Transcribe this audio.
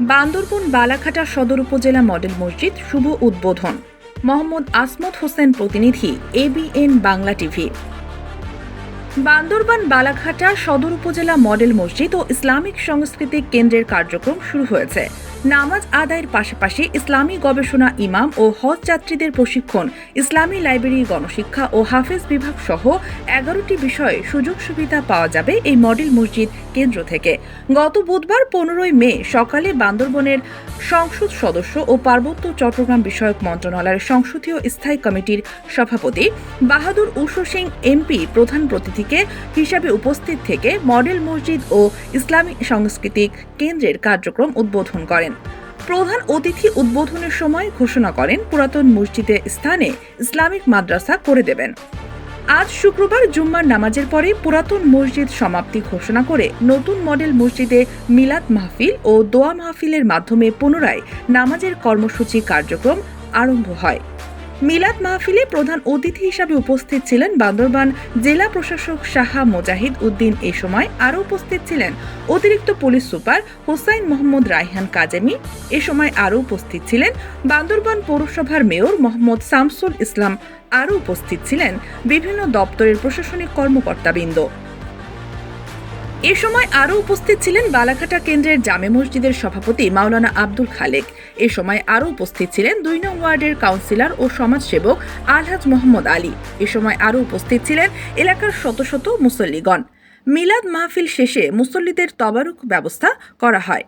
বান্দরবন বালাঘাটা সদর উপজেলা মডেল মসজিদ শুভ উদ্বোধন। মোহাম্মদ আসমত হোসেন প্রতিনিধি এবিএন বাংলা টিভি। বান্দরবান, বালাঘাটা সদর উপজেলা মডেল মসজিদ ও ইসলামিক সাংস্কৃতিক কেন্দ্রের কার্যক্রম শুরু হয়েছে। নামাজ আদায়ের পাশাপাশি ইসলামী গবেষণা ইমাম ও হজ যাত্রীদের প্রশিক্ষণ, ইসলামী লাইব্রেরি গণশিক্ষা ও হাফেজ বিভাগ সহ এগারোটি বিষয়ে সুযোগ সুবিধা পাওয়া যাবে এই মডেল মসজিদ কেন্দ্র থেকে। গত বুধবার পনেরোই মে সকালে বান্দরবনের সংসদ সদস্য ও পার্বত্য চট্টগ্রাম বিষয়ক মন্ত্রণালয়ের সংসদীয় স্থায়ী কমিটির সভাপতি বাহাদুর উষো সিং এমপি প্রধান অতিথিকে হিসাবে উপস্থিত থেকে মডেল মসজিদ ও ইসলামী সাংস্কৃতিক কেন্দ্রের কার্যক্রম উদ্বোধন করেন। প্রধান অতিথি উদ্বোধনের সময় ঘোষণা করেন, পুরাতন মসজিদে স্থানে ইসলামিক মাদ্রাসা করে দেবেন। আজ শুক্রবার জুম্মার নামাজের পরে পুরাতন মসজিদ সমাপ্তি ঘোষণা করে নতুন মডেল মসজিদে মিলাদ মাহফিল ও দোয়া মাহফিলের মাধ্যমে পুনরায় নামাজের কর্মসূচি কার্যক্রম আরম্ভ হয়। মিলাদ মাহফিলে প্রধান অতিথি হিসাবে উপস্থিত ছিলেন বান্দরবান জেলা প্রশাসক শাহা মোজাহিদ উদ্দিন এ সময় আরও উপস্থিত ছিলেন অতিরিক্ত পুলিশ সুপার হোসাইন মোহাম্মদ রায়হান কাজেমি। এ সময় আরও উপস্থিত ছিলেন বান্দরবান পৌরসভার মেয়র মোহাম্মদ শামসুল ইসলাম। আরও উপস্থিত ছিলেন বিভিন্ন দপ্তরের প্রশাসনিক কর্মকর্তাবৃন্দ। এ সময় আরও উপস্থিত ছিলেন বালাঘাটা কেন্দ্রের জামে মসজিদের সভাপতি মাওলানা আব্দুল খালেক। এ সময় আরও উপস্থিত ছিলেন দুই নং ওয়ার্ডের কাউন্সিলর ও সমাজসেবক আলহাজ মোহাম্মদ আলী। এ সময় আরও উপস্থিত ছিলেন এলাকার শত শত মুসল্লিগণ। মিলাদ মাহফিল শেষে মুসল্লিদের তবারুক ব্যবস্থা করা হয়।